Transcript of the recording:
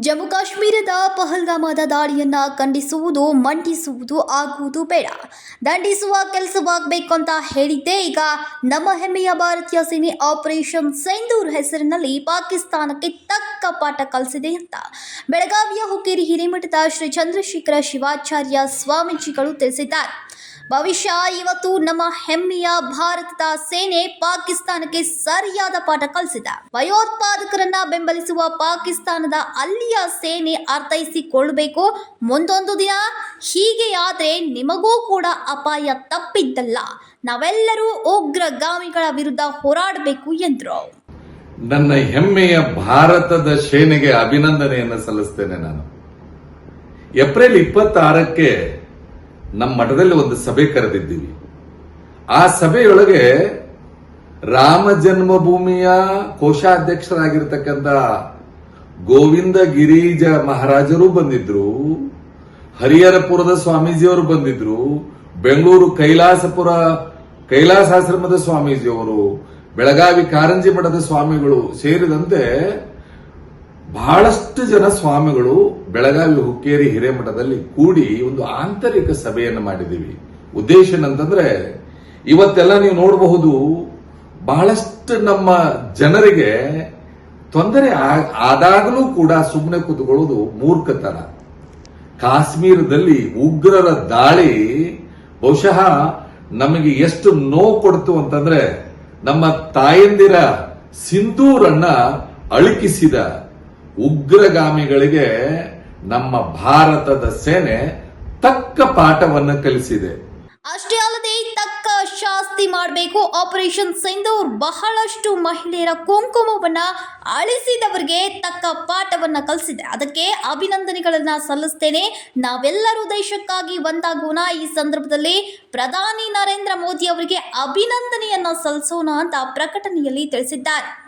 ಜಮ್ಮು ಕಾಶ್ಮೀರದ ಪಹಲ್ಗಾಮದ ದಾಳಿಯನ್ನ ಖಂಡಿಸುವುದು, ಮಂಡಿಸುವುದು ಆಗುವುದು ಬೇಡ. ದಂಡಿಸುವ ಕೆಲಸವಾಗಬೇಕು ಅಂತ ಹೇಳಿದ್ದೆ ಈಗ ನಮ್ಮ ಹೆಮ್ಮೆಯ ಭಾರತೀಯ ಸೇನೆ ಆಪರೇಷನ್ ಸೈಂದೂರ್ ಹೆಸರಿನಲ್ಲಿ ಪಾಕಿಸ್ತಾನಕ್ಕೆ ತಕ್ಕ ಪಾಠ ಕಲಿಸಿದೆ ಅಂತ. ಬೆಳಗಾವಿಯ ಹುಕ್ಕೇರಿ ಹಿರೇಮಠದ ಶ್ರೀ ಚಂದ್ರಶೇಖರ ಶಿವಾಚಾರ್ಯ ಸ್ವಾಮೀಜಿಗಳು ತಿಳಿಸಿದ್ದಾರೆ. ಭವಿಷ್ಯ, ಇವತ್ತು ನಮ್ಮ ಹೆಮ್ಮೆಯ ಭಾರತದ ಸೇನೆ ಪಾಕಿಸ್ತಾನಕ್ಕೆ ಸರಿಯಾದ ಪಾಠ ಕಲಿಸಿದೆ. ಭಯೋತ್ಪಾದಕರನ್ನ ಬೆಂಬಲಿಸುವ ಪಾಕಿಸ್ತಾನದ ಅಲ್ಲಿಯ ಸೇನೆ ಅರ್ಥೈಸಿಕೊಳ್ಳಬೇಕು. ಮುಂದೊಂದು ದಿನ ಹೀಗೆ ಆದ್ರೆ ನಿಮಗೂ ಕೂಡ ಅಪಾಯ ತಪ್ಪಿದ್ದಲ್ಲ. ನಾವೆಲ್ಲರೂ ಉಗ್ರಗಾಮಿಗಳ ವಿರುದ್ಧ ಹೋರಾಡಬೇಕು ಎಂದರು. ನನ್ನ ಹೆಮ್ಮೆಯ ಭಾರತದ ಸೇನೆಗೆ ಅಭಿನಂದನೆಯನ್ನು ಸಲ್ಲಿಸ್ತೇನೆ ನಾನು. ಏಪ್ರಿಲ್ ಇಪ್ಪತ್ತಾರಕ್ಕೆ ನಮ್ಮ ಮಠದಲ್ಲಿ ಒಂದು ಸಭೆ ಕರೆದಿದ್ದೀವಿ. ಆ ಸಭೆಯೊಳಗೆ ರಾಮ ಜನ್ಮಭೂಮಿಯ ಕೋಶಾಧ್ಯಕ್ಷರಾಗಿರ್ತಕ್ಕಂಥ ಗೋವಿಂದ ಗಿರಿಜ ಮಹಾರಾಜರು ಬಂದಿದ್ರು, ಹರಿಹರಪುರದ ಸ್ವಾಮೀಜಿಯವರು ಬಂದಿದ್ರು, ಬೆಂಗಳೂರು ಕೈಲಾಸಪುರ ಕೈಲಾಸಾಶ್ರಮದ ಸ್ವಾಮೀಜಿಯವರು, ಬೆಳಗಾವಿ ಕಾರಂಜಿ ಮಠದ ಸ್ವಾಮಿಗಳು ಸೇರಿದಂತೆ ಬಹಳಷ್ಟು ಜನ ಸ್ವಾಮಿಗಳು ಬೆಳಗಾವಿ ಹುಕ್ಕೇರಿ ಹಿರೇಮಠದಲ್ಲಿ ಕೂಡಿ ಒಂದು ಆಂತರಿಕ ಸಭೆಯನ್ನು ಮಾಡಿದ್ದೀವಿ. ಉದ್ದೇಶ ಏನಂತಂದ್ರೆ, ಇವತ್ತೆಲ್ಲ ನೀವು ನೋಡಬಹುದು, ಬಹಳಷ್ಟು ನಮ್ಮ ಜನರಿಗೆ ತೊಂದರೆ ಆದಾಗಲೂ ಕೂಡ ಸುಮ್ಮನೆ ಕೂತ್ಕೊಳ್ಳೋದು ಮೂರ್ಖತನ. ಕಾಶ್ಮೀರದಲ್ಲಿ ಉಗ್ರರ ದಾಳಿ ಬಹುಶಃ ನಮಗೆ ಎಷ್ಟು ನೋವು ಕೊಡ್ತು ಅಂತಂದ್ರೆ, ನಮ್ಮ ತಾಯಂದಿರ ಸಿಂಧೂರನ್ನ ಅಳುಕಿಸಿದ ಉಗ್ರಗಾಮಿಗಳಿಗೆ ನಮ್ಮ ಭಾರತದ ಸೇನೆ ತಕ್ಕ ಪಾಠವನ್ನು ಕಲಿಸಿದೆ. ಅಷ್ಟೇ ಅಲ್ಲದೆ ತಕ್ಕ ಶಾಸ್ತಿ ಮಾಡಬೇಕು. ಆಪರೇಷನ್ ಸಿಂಧೂರ್ ಬಹಳಷ್ಟು ಮಹಿಳೆಯರ ಕುಂಕುಮವನ್ನ ಅಳಿಸಿದವರಿಗೆ ತಕ್ಕ ಪಾಠವನ್ನ ಕಲಿಸಿದೆ. ಅದಕ್ಕೆ ಅಭಿನಂದನೆಗಳನ್ನ ಸಲ್ಲಿಸ್ತೇನೆ. ನಾವೆಲ್ಲರೂ ದೇಶಕ್ಕಾಗಿ ಒಂದಾಗೋಣ. ಈ ಸಂದರ್ಭದಲ್ಲಿ ಪ್ರಧಾನಿ ನರೇಂದ್ರ ಮೋದಿ ಅವರಿಗೆ ಅಭಿನಂದನೆಯನ್ನ ಸಲ್ಲಿಸೋಣ ಅಂತ ಪ್ರಕಟಣೆಯಲ್ಲಿ ತಿಳಿಸಿದ್ದಾರೆ.